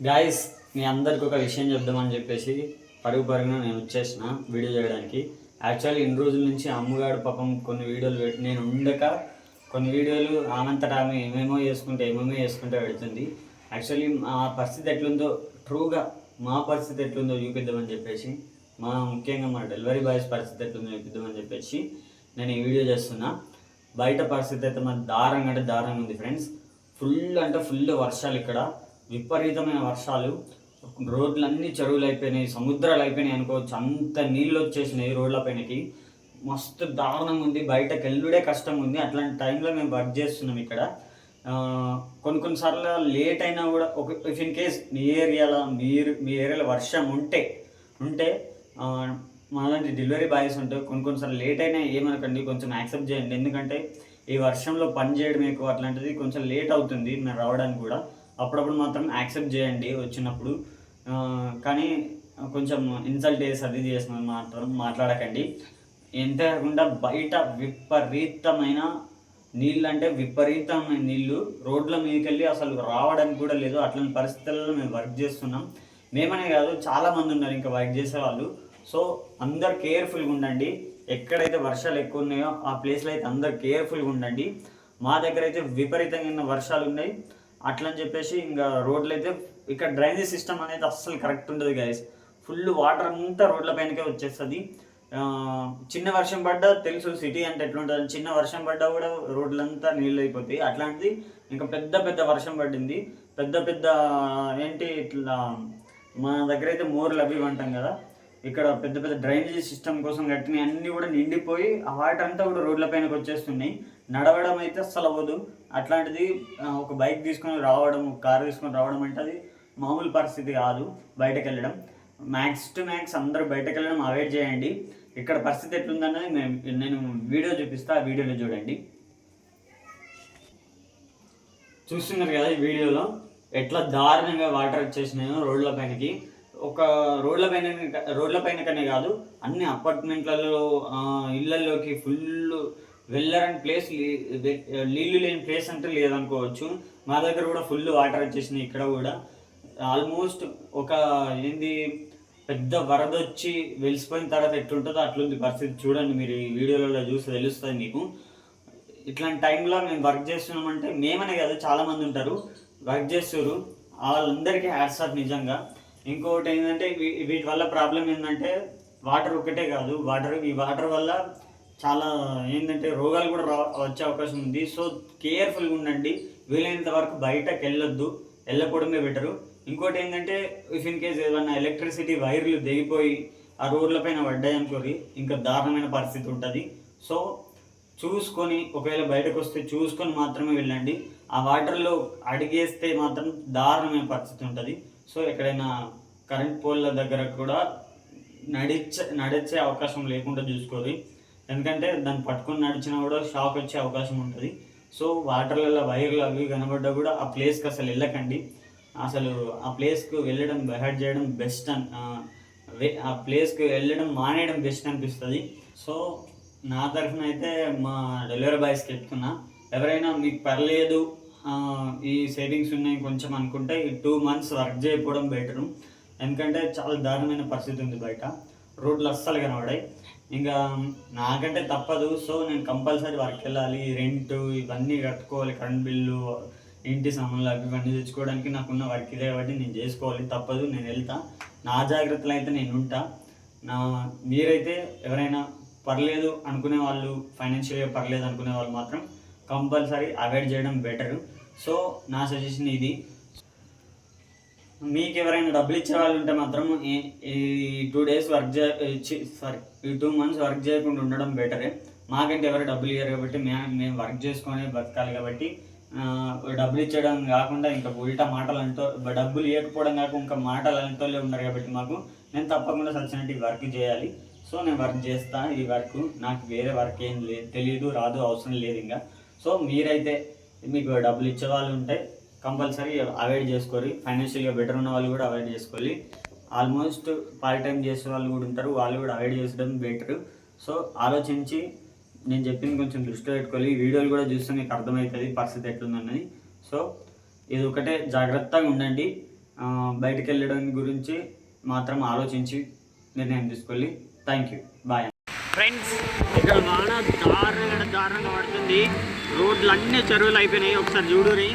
Guys మీ అందరికి ఒక విషయం చెప్దామని చెప్పేసి పరుగు పరుగున నేను వచ్చేసిన వీడియో చేయడానికి. యాక్చువల్లీ ఇన్ని రోజుల నుంచి అమ్మగాడు పాపం కొన్ని వీడియోలు పెట్టి నేను ఉండక కొన్ని వీడియోలు ఆనంతట ఆమె ఏమేమో చేసుకుంటే ఏమేమో చేసుకుంటే పెడుతుంది. యాక్చువల్లీ మా పరిస్థితి ఎట్లుందో ట్రూగా మా పరిస్థితి ఎట్లుందో చూపిద్దామని చెప్పేసి మా ముఖ్యంగా మా డెలివరీ బాయ్స్ పరిస్థితి ఎట్లుందో చూపిద్దామని చెప్పేసి నేను ఈ వీడియో చేస్తున్నా. బయట పరిస్థితి అయితే మన దారుణంగా అంటే దారుణంగా ఉంది ఫ్రెండ్స్ ఫుల్ అంటే ఫుల్ వర్షాలు ఇక్కడ. విపరీతమైన వర్షాలు. రోడ్లన్నీ చెరువులు అయిపోయినాయి సముద్రాలు అయిపోయినాయి అనుకోవచ్చు. అంత నీళ్ళు వచ్చేసినాయి రోడ్ల పైనకి మస్తు దారుణంగా ఉంది బయటకు వెళ్ళుడే కష్టంగా ఉంది అట్లాంటి టైంలో మేము వర్క్ చేస్తున్నాం ఇక్కడ. కొన్ని కొన్నిసార్లు లేట్ అయినా కూడా ఒక ఇఫ్ ఇన్ కేస్ మీ ఏరియాలో మీరు మీ ఏరియాలో వర్షం ఉంటే ఉంటే ఆ, మాలాంటి డెలివరీ బాయ్స్ ఉంటే కొన్ని కొన్నిసార్లు లేట్ అయినా ఏమనకండి కొంచెం యాక్సెప్ట్ చేయండి. ఎందుకంటే ఈ వర్షంలో పని చేయడం ఎక్కువ. అట్లాంటిది కొంచెం లేట్ అవుతుంది మేము రావడానికి కూడా. అప్పుడప్పుడు మాత్రం యాక్సెప్ట్ చేయండి వచ్చినప్పుడు. కానీ కొంచెం ఇన్సల్ట్ చేసి అది చేసిన మాత్రం మాట్లాడకండి. ఎంత కాకుండా బయట విపరీతమైన నీళ్ళు అంటే విపరీతమైన నీళ్ళు రోడ్ల మీదకి వెళ్ళి అసలు రావడానికి కూడా లేదు. అట్లాంటి పరిస్థితుల్లో మేము వర్క్ చేస్తున్నాం. మేమనే కాదు చాలామంది ఉన్నారు ఇంకా వర్క్ చేసే వాళ్ళు. సో అందరు కేర్ఫుల్గా ఉండండి. ఎక్కడైతే వర్షాలు ఎక్కువ ఉన్నాయో ఆ ప్లేస్లో అయితే అందరు కేర్ఫుల్గా ఉండండి. మా దగ్గర అయితే విపరీతంగా వర్షాలు ఉన్నాయి. అట్లా అని చెప్పేసి ఇంకా రోడ్లు అయితే ఇక్కడ డ్రైనేజ్ సిస్టమ్ అనేది అస్సలు కరెక్ట్ ఉండదు గైస్ ఫుల్ వాటర్ అంతా రోడ్ల పైనకే వచ్చేస్తుంది. చిన్న వర్షం పడ్డా తెలుసు సిటీ అంటే ఎట్లుంటుంది. చిన్న వర్షం పడ్డా కూడా రోడ్లంతా నీళ్ళు అయిపోతాయి. అట్లాంటిది ఇంకా పెద్ద పెద్ద వర్షం పడింది. పెద్ద పెద్ద ఏంటి ఇట్లా మన దగ్గర అయితే మోర్లు అవి అంటాం కదా. ఇక్కడ పెద్ద పెద్ద డ్రైనేజీ సిస్టమ్ కోసం కట్టినవి అన్నీ కూడా నిండిపోయి ఆ వాటర్ అంతా కూడా రోడ్ల పైనకి వచ్చేస్తున్నాయి. నడవడం అయితే అస్సలు అవ్వదు. అట్లాంటిది ఒక బైక్ తీసుకొని రావడం కారు తీసుకొని రావడం అంటే అది మామూలు పరిస్థితి కాదు బయటకు వెళ్ళడం మ్యాక్స్ టు మ్యాక్స్ అందరూ బయటకు వెళ్ళడం అవాయిడ్ చేయండి. ఇక్కడ పరిస్థితి ఎట్లుందన్నది మేము నేను వీడియో చూపిస్తా ఆ వీడియోలో చూడండి. చూస్తున్నారు కదా ఈ వీడియోలో ఎట్లా దారుణంగా వాటర్ వచ్చేసినాయో రోడ్ల పైనకి. ఒక రోడ్ల పైన రోడ్ల పైన కనే కాదు అన్ని అపార్ట్మెంట్లలో ఇళ్ళల్లోకి ఫుల్ వెళ్ళరని ప్లేస్ నీళ్ళు లేని ప్లేస్ అంటే లేదనుకోవచ్చు. మా దగ్గర కూడా ఫుల్ వాటర్ వచ్చేసినాయి ఇక్కడ కూడా. ఆల్మోస్ట్ ఒక ఏంది పెద్ద వరద వచ్చి వెలిసిపోయిన తర్వాత ఎట్లుంటుందో అట్లుంది పరిస్థితి. చూడండి మీరు ఈ వీడియోలలో చూసి తెలుస్తుంది మీకు. ఇట్లాంటి టైంలో మేము వర్క్ చేస్తున్నామంటే మేమనే కాదు చాలామంది ఉంటారు. వర్క్ చేస్తారు వాళ్ళందరికీ హ్యాట్స్ ఆఫ్ నిజంగా. ఇంకొకటి ఏంటంటే వీ- వీటి వల్ల ప్రాబ్లం ఏంటంటే వాటర్ ఒకటే కాదు. వాటర్ ఈ వాటర్ వల్ల చాలా ఏంటంటే రోగాలు కూడా రా వచ్చే అవకాశం ఉంది. సో కేర్ఫుల్గా ఉండండి. వీలైనంత వరకు బయటకు వెళ్ళొద్దు. వెళ్ళకూడమే బెటరు. ఇంకోటి ఏంటంటే ఇఫ్ ఇన్ కేస్ ఏదైనా ఎలక్ట్రిసిటీ వైర్లు దిగిపోయి ఆ రోడ్ల పైన పడ్డాయి అనుకోరి ఇంకా దారుణమైన పరిస్థితి ఉంటుంది. సో చూసుకొని ఒకవేళ బయటకు వస్తే చూసుకొని మాత్రమే వెళ్ళండి. ఆ వాటర్లో అడిగేస్తే మాత్రం దారుణమైన పరిస్థితి ఉంటుంది. సో ఎక్కడైనా కరెంట్ పోల్ల దగ్గర కూడా నడిచే నడిచే అవకాశం లేకుండా చూసుకోరు ఎందుకంటే దాన్ని పట్టుకొని నడిచినా కూడా షాక్ వచ్చే అవకాశం ఉంటుంది. సో వాటర్లలో వైర్లు అవి కనబడ్డా కూడా ఆ ప్లేస్కి అసలు వెళ్ళకండి. అసలు ఆ ప్లేస్కి వెళ్ళడం బెహెడ్ చేయడం బెస్ట్ అని ఆ, ప్లేస్కి వెళ్ళడం మానేయడం బెస్ట్ అనిపిస్తుంది. సో నా తరఫున అయితే మా డెలివరీ బాయ్స్కి చెప్తున్నా ఎవరైనా మీకు పర్లేదు ఈ సేవింగ్స్ ఉన్నాయి కొంచెం అనుకుంటే ఈ టూ మంత్స్ వర్క్ చేయకపోవడం బెటరు. ఎందుకంటే చాలా దారుణమైన పరిస్థితి ఉంది బయట. రోడ్లు అస్సలు కనబడాయి. ఇంకా నాకంటే తప్పదు. సో నేను కంపల్సరీ వర్క్ వెళ్ళాలి రెంట్ ఇవన్నీ కట్టుకోవాలి. కరెంట్ బిల్లు ఇంటి సామాన్లు అవి ఇవన్నీ తెచ్చుకోవడానికి నాకున్న వర్క్ ఇదే కాబట్టి నేను చేసుకోవాలి. తప్పదు నేను వెళ్తా. నా జాగ్రత్తలు అయితే నేను ఉంటా. నా మీరైతే ఎవరైనా పర్లేదు అనుకునే వాళ్ళు ఫైనాన్షియల్గా పర్లేదు అనుకునే వాళ్ళు మాత్రం కంపల్సరీ అవాయిడ్ చేయడం బెటర్. సో నా సజెషన్ ఇది. మీకు ఎవరైనా డబ్బులు ఇచ్చే వాళ్ళు ఉంటే మాత్రం ఈ- ఈ టూ డేస్ వర్క్ చే సారీ ఈ టూ మంత్స్ వర్క్ చేయకుండా ఉండడం బెటరే మాకంటే ఎవరు డబ్బులు ఇవ్వరు కాబట్టి మేము మేము వర్క్ చేసుకొని బతకాలి కాబట్టి డబ్బులు ఇచ్చడం కాకుండా ఇంకా ఉల్టా మాటలు అంటూ డబ్బులు ఇవ్వకపోవడం కాకుండా ఇంకా మాటలు అంటూనే ఉన్నారు కాబట్టి మాకు నేను తప్పకుండా సచ్చినట్టు వర్క్ చేయాలి. సో నేను వర్క్ చేస్తా ఈ వర్క్ నాకు వేరే వర్క్ ఏం లేదు తెలియదు రాదు అవసరం లేదు ఇంకా. సో మీరైతే మీకు డబ్బులు ఇచ్చే వాళ్ళు ఉంటే కంపల్సరీ అవాయిడ్ చేసుకోవాలి. ఫైనాన్షియల్గా బెటర్ ఉన్న వాళ్ళు కూడా అవాయిడ్ చేసుకోవాలి. ఆల్మోస్ట్ పార్ట్ టైం చేసే వాళ్ళు కూడా ఉంటారు. వాళ్ళు కూడా అవాయిడ్ చేసడం బెటర్ సో ఆలోచించి నేను చెప్పింది కొంచెం దృష్టిలో పెట్టుకోవాలి. వీడియోలు కూడా చూస్తే మీకు అర్థమవుతుంది పరిస్థితి ఎట్లుందన్నది. సో ఇది ఒకటే. జాగ్రత్తగా ఉండండి. బయటకు బయటికి వెళ్ళడం గురించి మాత్రం ఆలోచించి నిర్ణయం తీసుకోవాలి. థ్యాంక్ యూ బాయ్ ఫ్రెండ్స్ ఇక్కడ వాన దారుణంగా దారుణంగా పడుతుంది. రోడ్లు అన్నీ చెరువులు అయిపోయినాయి. ఒకసారి చూడురి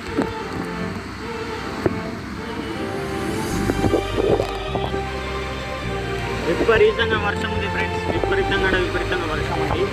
విపరీతంగా వర్షం ఉంది ఫ్రెండ్స్ విపరీతంగా విపరీతంగా వర్షం ఉంది.